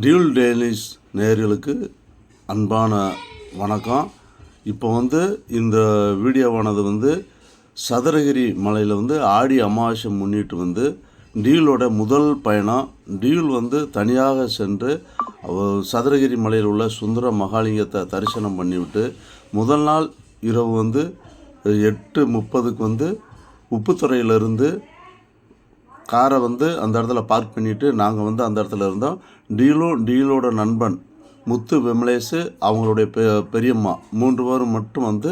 Dual Danish நேர்களுக்கு அன்பான வணக்கம். இப்போ வந்து இந்த வீடியோவானது வந்து சதுரகிரி மலையில் வந்து ஆடி அமாவாசை முன்னிட்டு வந்து டியூலோட முதல் பயணம். டியூல் வந்து தனியாக சென்று சதுரகிரி மலையில் உள்ள சுந்தர மகாலிங்கத்தை தரிசனம் பண்ணிவிட்டு முதல் நாள் இரவு வந்து எட்டு முப்பதுக்கு வந்து உப்புத்துறையிலிருந்து காரை வந்து அந்த இடத்துல பார்க் பண்ணிவிட்டு நாங்கள் வந்து அந்த இடத்துல இருந்தோம். டீலும் டீலோட நண்பன் முத்து விமலேஷு அவங்களுடைய பெ பெரியம்மா மூன்று பேரும் மட்டும் வந்து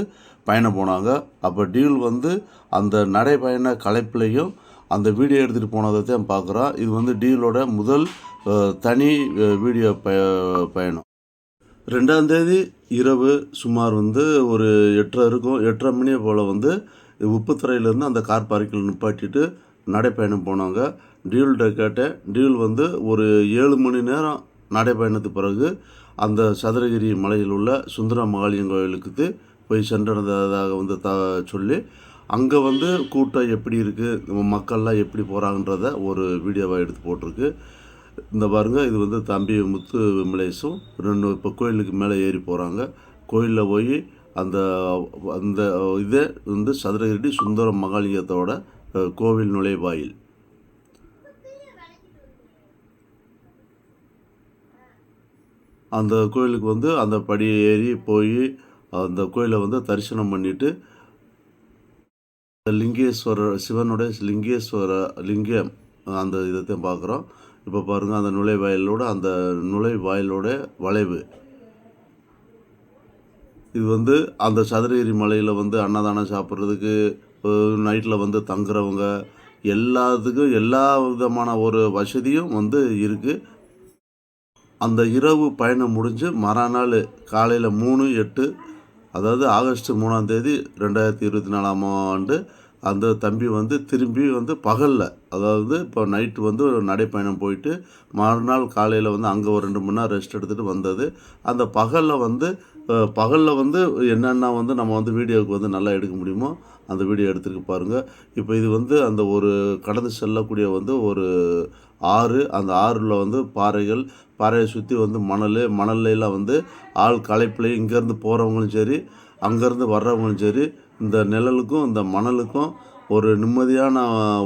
பயணம் போனாங்க. அப்போ டீல் வந்து அந்த நடைபயண கலைப்பிலையும் அந்த வீடியோ எடுத்துகிட்டு போனதை தான் பார்க்குறோம் இது வந்து டீலோட முதல் தனி வீடியோ பய பயணம். ரெண்டாம் தேதி இரவு சுமார் வந்து ஒரு எட்டரை இருக்கும். எட்டரை மணியை போல் வந்து உப்புத்துறையிலேருந்து அந்த கார் பார்க்கில் நிப்பாட்டிட்டு நடைப்பயணம் போனாங்க. டியூல்கிட்ட கேட்டேன். டியூல் வந்து ஒரு ஏழு மணி நேரம் நடைப்பயணத்துக்கு பிறகு அந்த சதுரகிரி மலையில் உள்ள சுந்தர மகாலியம் கோயிலுக்கு போய் சென்றடைந்ததாக வந்து த சொல்லி அங்கே வந்து கூட்டம் எப்படி இருக்குது மக்கள்லாம் எப்படி போகிறாங்கன்றத ஒரு வீடியோவாக எடுத்து போட்டிருக்கு. இந்த பாருங்க இது வந்து தம்பி முத்து விமலேஷும் ரெண்டு இப்போ கோயிலுக்கு மேலே ஏறி போகிறாங்க கோயிலில் போய் அந்த அந்த இதே வந்து சதுரகிரி சுந்தர மகாலிங்கத்தோட கோவில் நுழைவாயில். அந்த கோயிலுக்கு வந்து அந்த படியை ஏறி போய் அந்த கோயிலை வந்து தரிசனம் பண்ணிவிட்டு லிங்கேஸ்வரர் சிவனுடைய லிங்கேஸ்வர லிங்கம் அந்த இதைத்தான் பார்க்குறோம். இப்போ பாருங்கள் அந்த நுழைவாயிலோட அந்த நுழைவாயிலோட வளைவு. இது வந்து அந்த சதுரகிரி மலையில் வந்து அன்னதானம் சாப்பிட்றதுக்கு நைட்டில் வந்து தங்குறவங்க எல்லாத்துக்கும் எல்லா விதமான ஒரு வசதியும் வந்து இருக்குது அந்த இரவு பயணம் முடிஞ்சு மறுநாள் காலையில் மூணு எட்டு அதாவது ஆகஸ்ட் மூணாம் தேதி ரெண்டாயிரத்தி இருபத்தி நாலாம் ஆண்டு அந்த தம்பி வந்து திரும்பி வந்து பகலில் அதாவது இப்போ நைட்டு வந்து ஒரு நடைப்பயணம் போயிட்டு மறுநாள் காலையில் வந்து அங்கே ஒரு ரெண்டு மணி நேரம் ரெஸ்ட் எடுத்துகிட்டு வந்தது. அந்த பகலில் வந்து பகலில் வந்து என்னென்ன வந்து நம்ம வந்து வீடியோவுக்கு வந்து நல்லா எடுக்க முடியுமோ அந்த வீடியோ எடுத்துருக்கு பாருங்கள் இப்போ இது வந்து அந்த ஒரு கடந்து செல்லக்கூடிய வந்து ஒரு ஆறு அந்த ஆறில் வந்து பாறைகள் பாறையை சுற்றி வந்து மணல் மணல்லாம் வந்து ஆள் களைப்பில் இங்கேருந்து போகிறவங்களும் சரி அங்கேருந்து வர்றவங்களும் சரி இந்த நிழலுக்கும் இந்த மணலுக்கும் ஒரு நிம்மதியான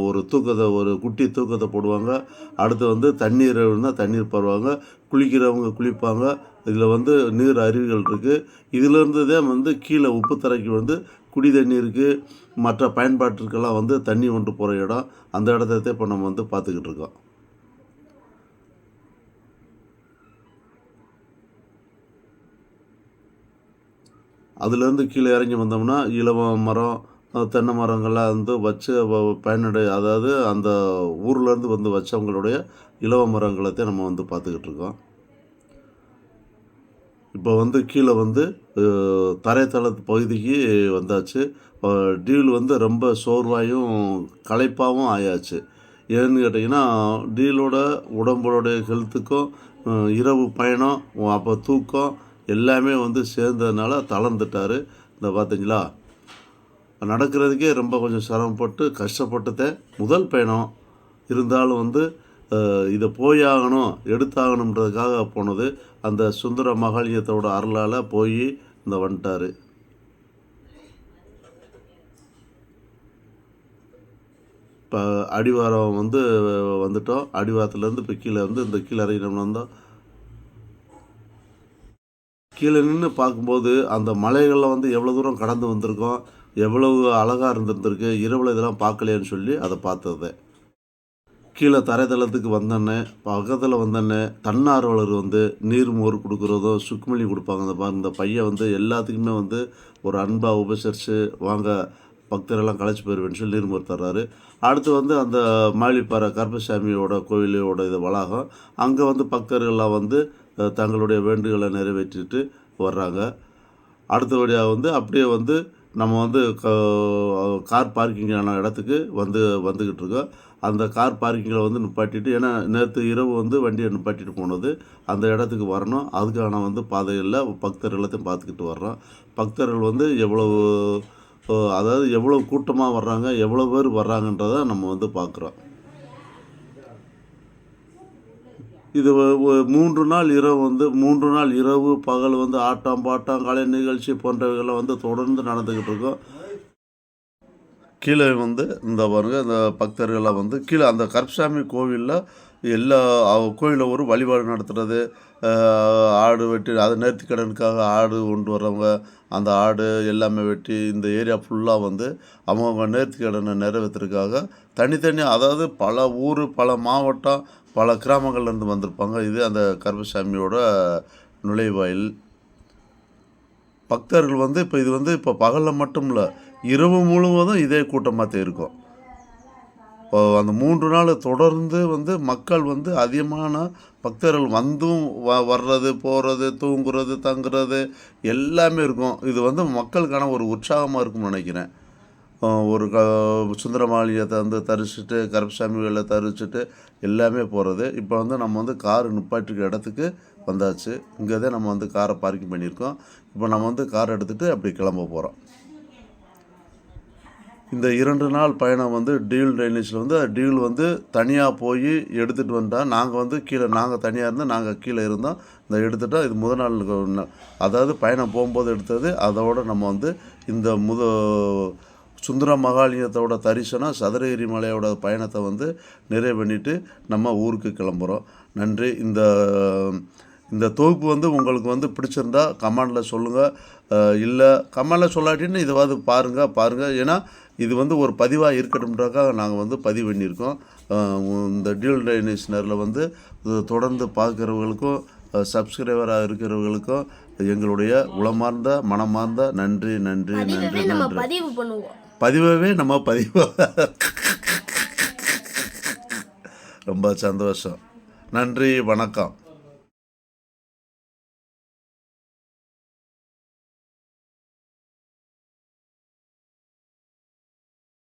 ஒரு தூக்கத்தை ஒரு குட்டி தூக்கத்தை போடுவாங்க. அடுத்து வந்து தண்ணீர் இருந்தால் தண்ணீர் பருவாங்க. குளிக்கிறவங்க குளிப்பாங்க. இதில் வந்து நீர் அருவிகள் இருக்குது இதிலேருந்து தான் வந்து கீழே உப்பு தரைக்கு வந்து குடி தண்ணீருக்கு மற்ற பயன்பாட்டிற்கெல்லாம் வந்து தண்ணி கொண்டு போகிற இடம். அந்த இடத்த இப்போ நம்ம வந்து பார்த்துக்கிட்டு இருக்கோம். அதுலேருந்து கீழே இறங்கி வந்தோம்னா இலவ மரம் தென்னை மரங்கள்லாம் வந்து வச்சு பயனடை அதாவது அந்த ஊர்லேருந்து வந்து வச்சவங்களுடைய இலவ மரங்களத்தையும் நம்ம வந்து பார்த்துக்கிட்டு இருக்கோம். இப்போ வந்து கீழே வந்து தரைத்தள பகுதிக்கு வந்தாச்சு. டீல் வந்து ரொம்ப சோர்வாயும் களைப்பாகவும் ஆயாச்சு. ஏன்னு கேட்டிங்கன்னா டீலோட உடம்போடைய ஹெல்த்துக்கும் இரவு பயணம் அப்போ தூக்கம் எல்லாமே வந்து சேர்ந்ததுனால தளர்ந்துட்டார். இந்த பார்த்தீங்களா? நடக்கிறதுக்கே ரொம்ப கொஞ்சம் சிரமப்பட்டு கஷ்டப்பட்டுத்தேன் முதல் பயணம் இருந்தாலும் வந்து இதை போயாகணும் எடுத்தாகணுன்றதுக்காக போனது. அந்த சுந்தர மகாலியத்தோட அருளால் போய் இந்த வந்துட்டார். இப்போ அடிவாரம் வந்து வந்துட்டோம். அடிவாரத்துலேருந்து இப்போ கீழே வந்து இந்த கீழே இறங்கினோம்னா வந்தோம் கீழே நின்று பார்க்கும்போது அந்த மலைகளில் வந்து எவ்வளோ தூரம் கடந்து வந்திருக்கோம். எவ்வளவு அழகாக இருந்திருந்திருக்கு இரவில் இதெல்லாம் பார்க்கலையான்னு சொல்லி அதை பார்த்தது. கீழே தரைத்தளத்துக்கு வந்தோடனே பக்கத்தில் வந்தோடனே தன்னார்வலர் வந்து நீர் மோர் கொடுக்குறதும் சுக்குமல்லி கொடுப்பாங்க. அந்த பாருங்க இந்த பையன் வந்து எல்லாத்துக்குமே வந்து ஒரு அன்பாக உபசரித்து வாங்க பக்தரெல்லாம் களைச்சி போயிடுவேன்னு சொல்லி நீர்மூர் தர்றாரு. அடுத்து வந்து அந்த மாளிப்பாறை கருப்பசாமியோட கோயிலோட இது வளாகம். அங்கே வந்து பக்தர்கள்லாம் வந்து தங்களுடைய வேண்டுகளை நிறைவேற்றிட்டு வர்றாங்க. அடுத்தபடியாக வந்து அப்படியே வந்து நம்ம வந்து கார் பார்க்கிங்கான இடத்துக்கு வந்து வந்துக்கிட்டு இருக்கோம். அந்த கார் பார்க்கிங்கில் வந்து நிப்பாட்டிட்டு ஏன்னா நேற்று இரவு வந்து வண்டியை நிப்பாட்டிட்டு போனது. அந்த இடத்துக்கு வரணும். அதுக்கான வந்து பாதைகளில் பக்தர் எல்லாத்தையும் பார்த்துக்கிட்டு வர்றோம். பக்தர்கள் வந்து எவ்வளவு அதாவது எவ்வளோ கூட்டமாக வர்றாங்க எவ்வளோ பேர் வர்றாங்கன்றதை நம்ம வந்து பார்க்குறோம். இது மூன்று நாள் இரவு வந்து மூன்று நாள் இரவு பகல் வந்து ஆட்டம் பாட்டம் கலை நிகழ்ச்சி போன்றவைகள்லாம் வந்து தொடர்ந்து நடந்துக்கிட்டு இருக்கும். கீழே வந்து இந்த பாருங்க இந்த பக்தர்கள்லாம் வந்து கீழே அந்த கருப்சாமி கோவிலில் எல்லா கோயிலில் ஒரு வழிபாடு நடத்துறது. ஆடு வெட்டி அது நேர்த்திக்கடனுக்காக ஆடு கொண்டு வர்றவங்க அந்த ஆடு எல்லாமே வெட்டி இந்த ஏரியா ஃபுல்லாக வந்து அவங்கவுங்க நேர்த்திக்கடனை நிறைவேற்றுறதுக்காக தனித்தனி அதாவது பல ஊர் பல மாவட்டம் பல கிராமங்கள்லேருந்து வந்திருப்பாங்க. இது அந்த கருப்பசாமியோட நுழைவாயில். பக்தர்கள் வந்து இப்போ இது வந்து இப்போ பகலில் மட்டும் இல்லை இரவு முழுவதும் இதே கூட்டமாக தான் இருக்கும் இப்போ அந்த மூன்று நாள் தொடர்ந்து வந்து மக்கள் வந்து அதிகமான பக்தர்கள் வந்தும் வ வர்றது போகிறது தூங்குறது தங்குறது எல்லாமே இருக்கும். இது வந்து மக்களுக்கான ஒரு உற்சாகமாக இருக்கும்னு நினைக்கிறேன். ஒரு க சுந்தரமாளியத்தை வந்து தரிசிட்டு கருப்பசாமிகளை தரிசிட்டு எல்லாமே போகிறது இப்போ வந்து நம்ம வந்து கார் நிப்பாட்டிருக்க இடத்துக்கு வந்தாச்சு. இங்கே தான் நம்ம வந்து காரை பார்க்கிங் பண்ணியிருக்கோம். இப்போ நம்ம வந்து கார் எடுத்துகிட்டு அப்படி கிளம்ப போகிறோம் இந்த இரண்டு நாள் பயணம் வந்து டீல் ட்ரைனேஜில் வந்து டீல் வந்து தனியாக போய் எடுத்துகிட்டு வந்தால் நாங்கள் வந்து கீழே நாங்கள் தனியாக இருந்தோம் நாங்கள் கீழே இருந்தோம். இந்த எடுத்துட்டோம் இது முதல் நாள் அதாவது பயணம் போகும்போது எடுத்தது. அதோடு நம்ம வந்து இந்த முத சுந்தர மகாலிங்கத்தோட தரிசனம் சதுரகிரி மலையோட பயணத்தை வந்து நிறைவு பண்ணிட்டு நம்ம ஊருக்கு கிளம்புறோம். நன்றி. இந்த இந்த தொகுப்பு வந்து உங்களுக்கு வந்து பிடிச்சிருந்தா கமெண்டில் சொல்லுங்கள் இல்லை கமெண்டில் சொல்லாட்டின்னு இதைவாது பாருங்கள் பாருங்கள் ஏன்னா இது வந்து ஒரு பதிவாக இருக்கட்டும்ன்றக்காக நாங்கள் வந்து பதிவு பண்ணியிருக்கோம். இந்த டியூல் டைனேஷனரில் வந்து தொடர்ந்து பார்க்குறவங்களுக்கும் சப்ஸ்கிரைபராக இருக்கிறவங்களுக்கும் எங்களுடைய உளமார்ந்த மனமார்ந்த நன்றி நன்றி நன்றி நன்றி. பதிவவே நம்ம பதிவாக ரொம்ப சந்தோஷம். நன்றி வணக்கம்.